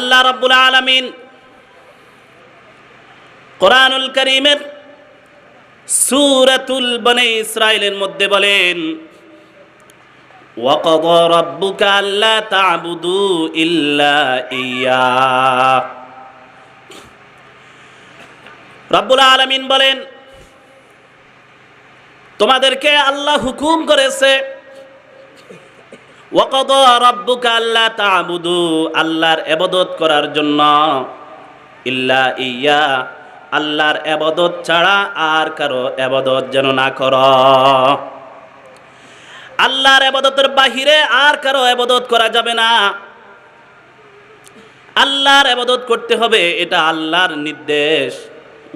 আল্লাহ রাব্বুল আলামিন কোরআনুল করিমের সূরাতুল বনে ইসরাইলের মধ্যে বলেন وقضى ربك ألا تعبدوا إلا إياه রব্বুল আলামিন বলেন তোমাদেরকে আল্লাহ হুকুম করেছে ওয়াকদ রব্বুকা আল্লাহ তাবুদু, আল্লাহর এবাদত করার জন্য। ইল্লা ইয়া, আল্লাহর এবাদত ছাড়া আর কারও এবাদত যেন না কর। আল্লাহর এবাদতের বাহিরে আর কারও এবাদত করা যাবে না। আল্লাহর এবাদত করতে হবে, এটা আল্লাহর নির্দেশ।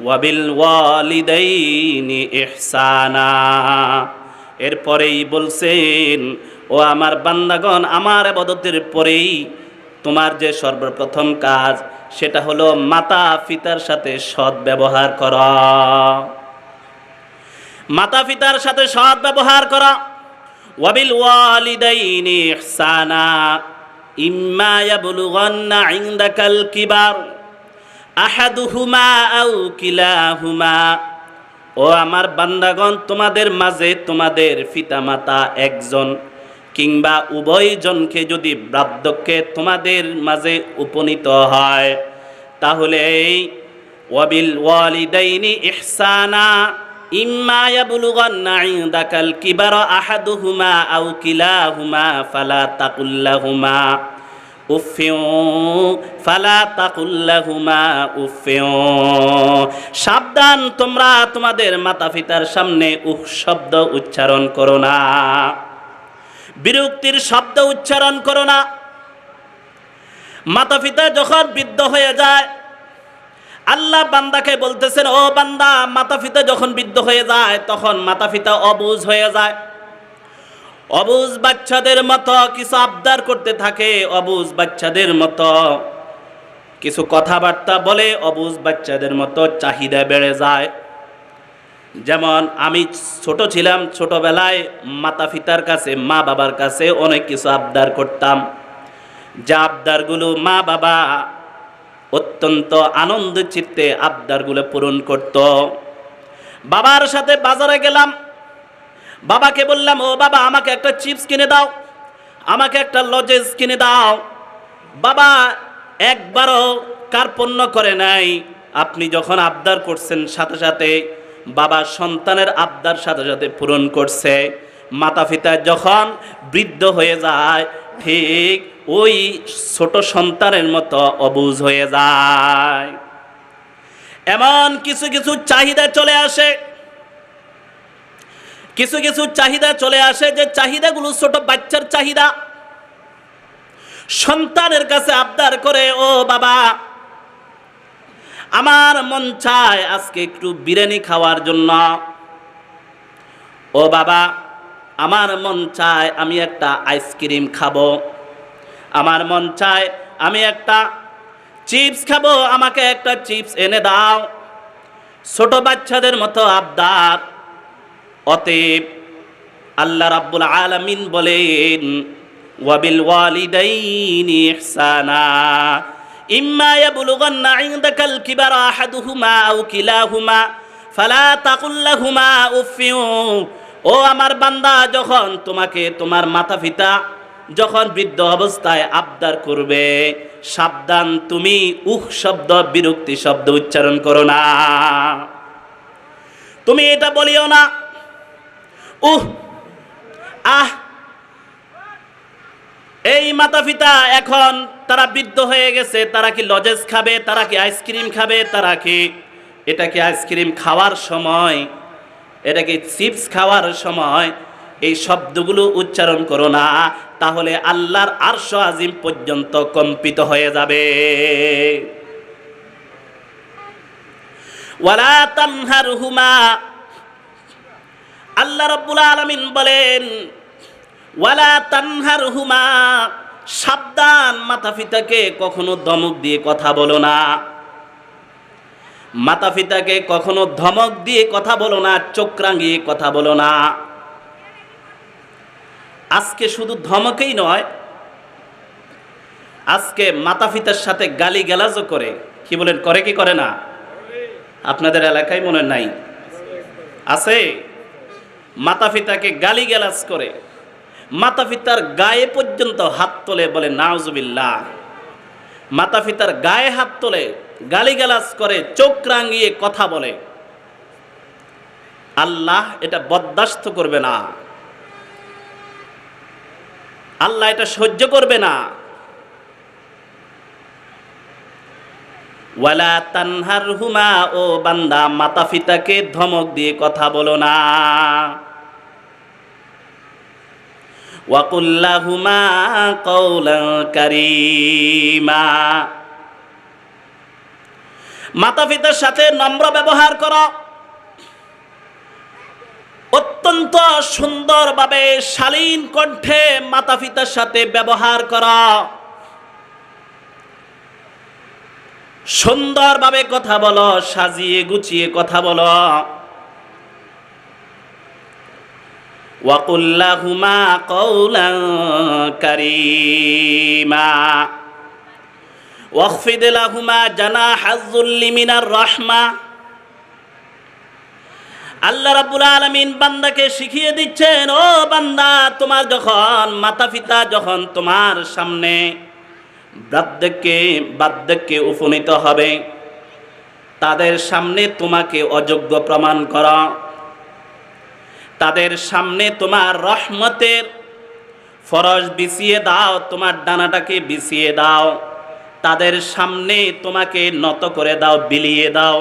ওয়াবিল ওয়ালিদাইনি ইহসানা। এরপরেই বলছেন ও আমার বান্দাগণ, আমার আবাদতের পরেই তোমার যে সর্বপ্রথম কাজ, সেটা হলো মাতা পিতার সাথে সৎ ব্যবহার করা। মাতা পিতার সাথে সৎ ব্যবহার করা। ওয়াবিল ওয়ালিদাইনি ইহসানা, ইম্মা ইয়াবলুগান্না ইনদাকাল কিবার, আহাদুহুমা আও কিলাহুমা। ও আমার বান্দাগণ, তোমাদের মাঝে তোমাদের পিতামাতা একজন। কিংবা উভয়জনকে যদি বার্ধক্যে তোমাদের মাঝে উপনীত হয়, তাহলে এই ওয়াবিল ওয়ালিদাইনি ইহসানা ইম্মা ইয়াবলুগান্না ইনদাকাল কিবারা আহাদুহুমা আও কিলাহুমা ফালা তাকুল্লাহুমা ফালা তাকুল্লাহুমা সাবধান, তোমরা তোমাদের মাতা পিতার সামনে উহ শব্দ উচ্চারণ করো না। বিরক্তির শব্দ উচ্চারণ করো না। মাতা পিতা যখন বৃদ্ধ হয়ে যায়, আল্লাহ বান্দাকে বলতেছেন, ও বান্দা মাতা পিতা যখন বৃদ্ধ হয়ে যায়, তখন মাতা পিতা অবুজ হয়ে যায়। অবুজ বাচ্চাদের মতো কিছু আবদার করতে থাকে, অবুজ বাচ্চাদের মতো কিছু কথাবার্তা বলে, অবুজ বাচ্চাদের মতো চাহিদা বেড়ে যায়। যেমন আমি ছোট ছিলাম, ছোটবেলায় মাতা পিতার কাছে মা বাবার কাছে অনেক কিছু আবদার করতাম। যা আবদারগুলো মা বাবা অত্যন্ত আনন্দ চিত্তে আবদারগুলো পূরণ করত। বাবার সাথে বাজারে গেলাম। বাবাকে বললাম, ও বাবা, আমাকে একটা চিপস কিনে দাও। আমাকে একটা লজেস কিনে দাও। বাবা একবারও কার্পণ্য করে নাই। আপনি যখন আবদার করছেন সাথে সাথে বাবা সন্তানের আবদার সাথে সাথে পূরণ করছে। মাতা পিতা যখন বৃদ্ধ হয়ে যায়, ঠিক ওই ছোট সন্তানের মতো অবুজ হয়ে যায়। এমন কিছু কিছু চাহিদা চলে আসে। কিছু কিছু চাহিদা চলে আসে যে চাহিদাগুলো ছোট বাচ্চার চাহিদা। সন্তানের কাছে আবদার করে, ও বাবা আমার মন চায় আজকে একটু বিরিয়ানি খাওয়ার জন্য। ও বাবা, আমার মন চায় আমি একটা আইসক্রিম খাব। আমার মন চায় আমি একটা চিপস খাব, আমাকে একটা চিপস এনে দাও। ছোট বাচ্চাদের মতো আবদার। অতএব আল্লাহ রাব্বুল আলামিন বলেন ওয়াবিল ওয়ালিদাইনি ইহসানা। ফালা বান্দা, যখন তোমাকে তোমার মাতা পিতা যখন বৃদ্ধ অবস্থায় আবদার করবে, সাবধান তুমি উহ শব্দ, বিরক্তি শব্দ উচ্চারণ করো না। তুমি এটা বলিও না, উহ, আহ, এই মাতা পিতা এখন তারা বৃদ্ধ হয়ে গেছে, তারা কি লজেস খাবে, তারা কি আইসক্রিম খাবে, তারা কি, এটা কি আইসক্রিম খাওয়ার সময়? এটা কি চিপস খাওয়ার সময়? এই শব্দগুলো উচ্চারণ করো না, তাহলে আল্লাহর আরশ আজিম পর্যন্ত কম্পিত হয়ে যাবে। তানহারহুমা, আল্লাহ রব্বুল আলমিন বলেন, ওয়ালা তানহার হুমা সাবধান মাতা পিতাকে কখনো ধমক দিয়ে কথা বলো না। মাতা পিতাকে কখনো ধমক দিয়ে কথা বলো না, চোখ রাঙিয়ে কথা বলো না। আজকে শুধু ধমকেই নয়, আজকে মাতা পিতার সাথে গালি গালাজও করে। কি বলেন, করে কি করে না? আপনাদের এলাকায় মনে নাই? আছে। মাতা পিতাকে গালি গালাজ করে। মাতা পিতার গায়ে পর্যন্ত হাত তোলে বলে, নাউজুবিল্লাহ। মাতা পিতার গায়ে হাত তোলে, গালিগালাজ করে, চোখ রাঙিয়ে কথা বলে। আল্লাহ এটা বরদাস্ত করবে না। আল্লাহ এটা সহ্য করবে না। ওয়ালা তানহার হুমা ও বান্দা মাতা পিতাকে ধমক দিয়ে কথা বলো না। মাতা পিতার সাথে নম্র ব্যবহার করো। অত্যন্ত সুন্দরভাবে শালীন কণ্ঠে মাতা পিতার সাথে ব্যবহার করা। সুন্দরভাবে কথা বলো, সাজিয়ে গুছিয়ে কথা বলো। ওয়াকুল্লাহুমা কৌলা শিখিয়ে দিচ্ছেন, ও বান্দা, তোমার যখন মাতা পিতা যখন তোমার সামনে বার্ধক্যে বার্ধক্যে উপনীত হবে, তাদের সামনে তোমাকে অযোগ্য প্রমাণ করা। তাদের সামনে তোমার রহমতের ফরজ বিছিয়ে দাও, তোমার ডানাটাকে বিছিয়ে দাও, তাদের সামনে তোমাকে নত করে দাও, বিলিয়ে দাও।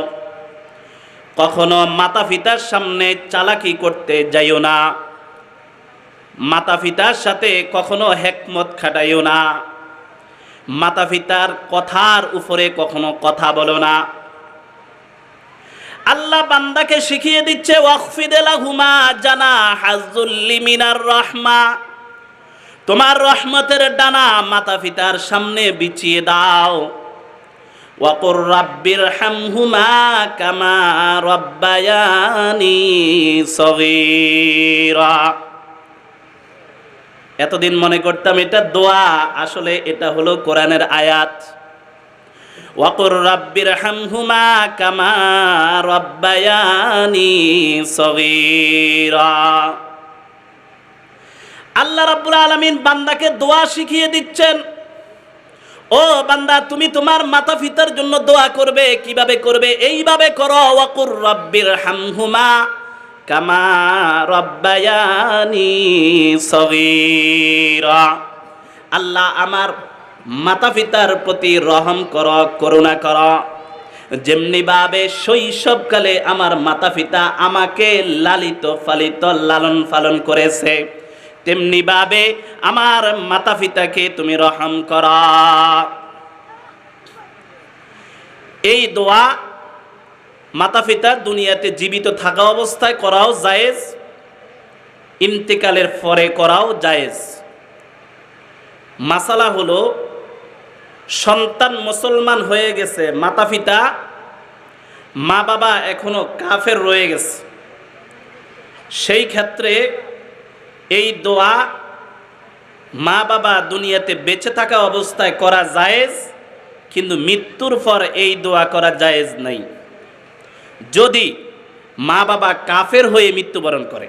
কখনো মাতা পিতার সামনে চালাকি করতে যাইও না মাতা পিতার সাথে কখনো হেকমত খাটাইও না মাতা পিতার কথার উপরে কখনো কথা বলো না। আল্লাহ বান্দাকে শিখিয়ে দিচ্ছে জানা রহমা। তোমার রহমতের ডানা মাতা পিতার সামনে বিছিয়ে দাও। হামহুমা এতদিন মনে করতাম এটা দোয়া, আসলে এটা হলো কোরআনের আয়াত। ওয়াকুর রাব্বির হামহুমা কামা রব্বায়ানি সগীরা। আল্লাহ রাব্বুল আলামিন বান্দাকে দোয়া শিখিয়ে দিচ্ছেন। ও বান্দা, তুমি তোমার মাতা পিতার জন্য দোয়া করবে, কীভাবে করবে? এইভাবে করো, ওয়াকুর রব্বির হামহুমা কামা রব্বায়ানি সগীরা। আল্লাহ আমার মাতা পিতার প্রতি রহম কর, করুণা কর। যেমনিভাবে শৈশবকালে আমার মাতা পিতা আমাকে লালিত, ফালিত, লালন পালন করেছে তেমনিভাবে আমার মাতা পিতাকে তুমি রহম কর। এই দোয়া মাতা পিতা দুনিয়াতে জীবিত থাকা অবস্থায় করাও জায়েজ, ইন্তেকালের পরে করাও জায়েজ। মাসালা হলো সন্তান মুসলমান হয়ে গেছে মাতা পিতা মা বাবা এখনও কাফের রয়ে গেছে। সেই ক্ষেত্রে এই দোয়া মা বাবা দুনিয়াতে বেঁচে থাকা অবস্থায় করা জায়েজ, কিন্তু মৃত্যুর পর এই দোয়া করা জায়েজ নাই। যদি মা বাবা কাফের হয়ে মৃত্যুবরণ করে,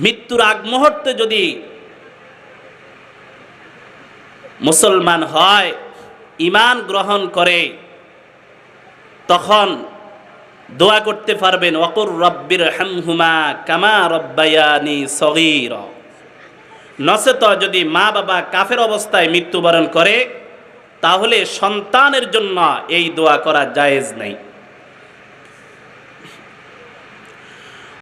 মৃত্যুর আগ মুহূর্তে যদি মুসলমান হয় ইমান গ্রহণ করে, তখন দোয়া করতে পারবেন অকুর রব্বির হামহুমা কামা রব্বায়ানি সগির। নচেত যদি মা বাবা কাফের অবস্থায় মৃত্যুবরণ করে, তাহলে সন্তানের জন্য এই দোয়া করা জায়েজ নাই।